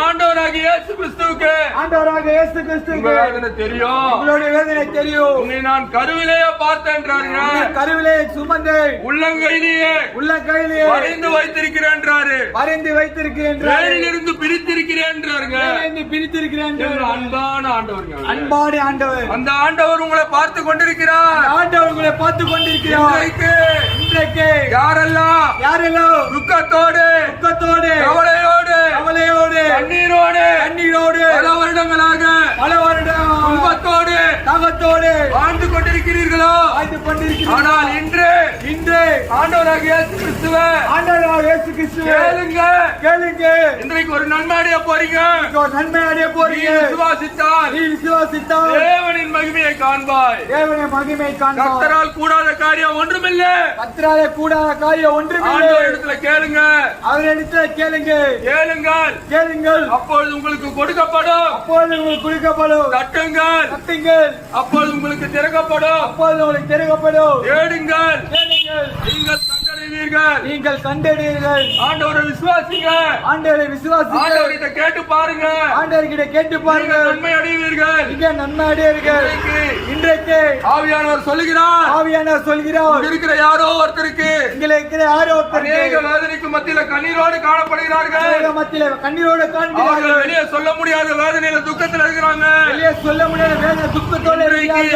ஆண்டவராகிய இயேசு கிறிஸ்துவுக்கு. ஆண்டவராக இயேசு கிறிஸ்துவுக்கு. வேதனை தெரியும். உங்களுடைய வேதனை தெரியும். உன்னை நான் கருவிலேயே பார்த்தேன்றாருங்க உன்னை கருவிலே சுமந்து உள்ளங்கையிலேயே உள்ள கையிலே வரைந்து வைத்திருக்கிறேன்றாரு வரைந்து வைத்திருக்கிறேன் வேலிலிருந்து பிரித்திருக்கிறேன்றாருங்க பிரித்திருக்கிறேன் அன்பான ஆண்டவருங்க அன்பாடி ஆண்டவர். அந்த ஆண்டவர் உங்களை பார்த்து கொண்டிருக்கிறார். ஆண்டவர் உங்களை பார்த்து கொண்டிருக்கிறார். இன்றைக்கு இன்றைக்கு யாரெல்லாம் யாரெல்லாம் துக்கத்தோடு துக்கத்தோடு கவலையோடு கவலையோடு கண்ணீரோடு கண்ணீரோடு பல வருடங்களாக பல வருடம் துன்பத்தோடு தாகத்தோடு வாழ்ந்து கொண்டிருக்கிறீர்களோ? வாழ்ந்து கொண்டிருக்கிறார் ஆனால் ஆண்டவராக இயேசு கிறிஸ்துவ. ஆண்டவராக இயேசு கிறிஸ்துவே. கேளுங்க. கேளுங்க. இன்றைக்கு ஒரு நன்மை அடைய போறீங்க ஒரு நன்மை அடைய போறீங்க விசுவாசித்தால் நீ விசுவாசித்தால் தேவனின் மகிமையை காண்பாய். தேவனை மகிமை காண்பார் கர்த்தரால் கூடாத காரியம் ஒன்றுமில்லை. கத்திராலே கூடாத காரியம் ஒன்றுமில்லை. ஆண்டவர் இடத்துல கேளுங்க. அவரிடத்துல கேளுங்க. கேளுங்கள். கேளுங்கள். அப்பொழுது உங்களுக்கு கொடுக்கப்படும். அப்பொழுது உங்களுக்கு கொடுக்கப்படும். தட்டுங்கள் கட்டுங்கள். அப்பொழுது உங்களுக்கு திறக்கப்படும். அப்பொழுது உங்களுக்கு திறக்கப்படும். தேடுங்கள். கண்டடைவீர்கள் நீங்கள் கண்டறியீர்கள் ஆண்டவரை விசுவாசிங்க ஆண்டவரை விசுவாசிங்கள் ஆண்டவர்கிட்ட கேட்டு பாருங்க ஆண்டவர்கிட்ட கேட்டு நீங்கள் பாருங்கள். நன்மை அடைவீர்கள். நீங்க நன்மை அடையீர்கள் இன்றைக்கு இன்றைக்கு ஆவியானவர் சொல்லுகிறார். ஆவியானவர் சொல்கிறார். இருக்கிற யாரோ ஒருத்தருக்கு இருக்கிற வேதனைக்கு மத்தியில கண்ணீரோடு காணப்படுகிறார்கள். மத்தியில கண்ணீரோடு அவர்கள் காண்கிறார்கள் வெளியே சொல்ல முடியாத வேதனையில துக்கத்தில் இருக்கிறாங்க. வெளியே சொல்ல முடியாத வேதனை துக்கத்தோடு.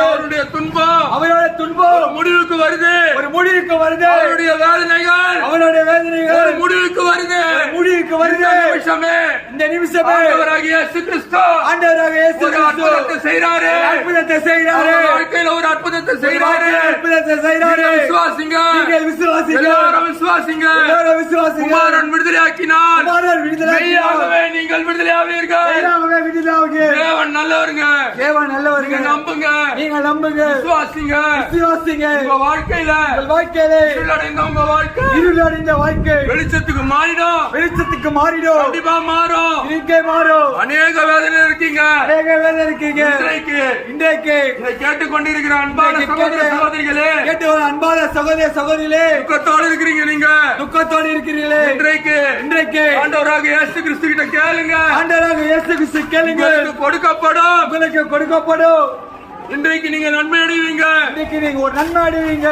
அவருடைய துன்பம் அவரோட துன்பம் முடிவுக்கு வருது. ஒரு முடிவுக்கு வருது. அவருடைய வேதனைகள் அவருடைய வேதனைகள் முடிவுக்கு வருது. முடிவுக்கு வருது. நிமிஷமே இந்த நிமிஷமே ஆண்டவராகிய இயேசு கிறிஸ்து ஆண்டவராக இயேசு ஒரு கிறிஸ்து அற்புதத்தை செய்றாரு அற்புதத்தை செய்கிறாரு. அவர் வாழ்க்கையில ஒரு அற்புதத்தை செய்றாரு அற்புதத்தை செய்கிறாரு நீங்கள் விசுவாசிங்க. நீங்கள் விசுவாசிங்க. எல்லாரும் விசுவாசிங்க. எல்லாரும் விசுவாசிங்க. குமாரன் விடுதலையாக்கினார் குமாரன் விடுதலை மெய்யாகவே நீங்கள் விடுதலையாவீர்கள். எல்லாமே விடுதலாவுக்கு தேவன் நல்லவருங்க. தேவன் நல்லவருங்க. நம்புங்க. நீங்க நம்புங்க. விசுவாசிங்க. விசுவாசிங்க. உங்க வாழ்க்கையில உங்கள் வாழ்க்கையிலே இருளடைந்த உங்க வாழ்க்கை. இருள் அடைந்த வாழ்க்கை. வெளிச்சத்துக்கு மாறிடும். வெளிச்சத்துக்கு மாறிடும். கண்டிப்பா மாறும். இன்னைக்கே மாறும். அநேக வேதனை இருக்கீங்க. அநேக வேலை இருக்கீங்க. இன்றைக்கு இன்றைக்கு கேட்டுக்கொண்டிருக்கிற அன்பான சகோதர சகோதரிகளே கேட்டு ஒரு அன்பான சகோதர சகோதரிகளே. துக்கத்தோடு இருக்கிறீங்க நீங்க. துக்கத்தோடு இருக்கிறீர்களே. இன்றைக்கு. இன்றைக்கு. ஆண்டவராக இயேசு கிறிஸ்து கிட்ட கேளுங்க. ஆண்டவராக இயேசு கிறிஸ்து கேளுங்க. கொடுக்கப்படும். உங்களுக்கு கொடுக்கப்படும். இன்றைக்கு நீங்க நன்மை அடைவீங்க. இன்னைக்கு நீங்க ஒரு நன்மை அடைவீங்க.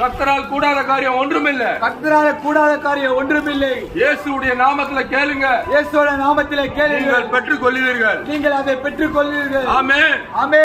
கர்த்தரால் கூடாத காரியம் ஒன்றுமில்ல. கர்த்தரால கூடாத காரியம் ஒன்றுமில்லை. இயேசுடைய நாமத்துல கேளுங்க. இயேசுவோட நாமத்திலே கேளுங்கள் பெற்றுக் கொள்வீர்கள் நீங்கள் அதை பெற்றுக் கொள்வீர்கள் ஆமென். ஆமே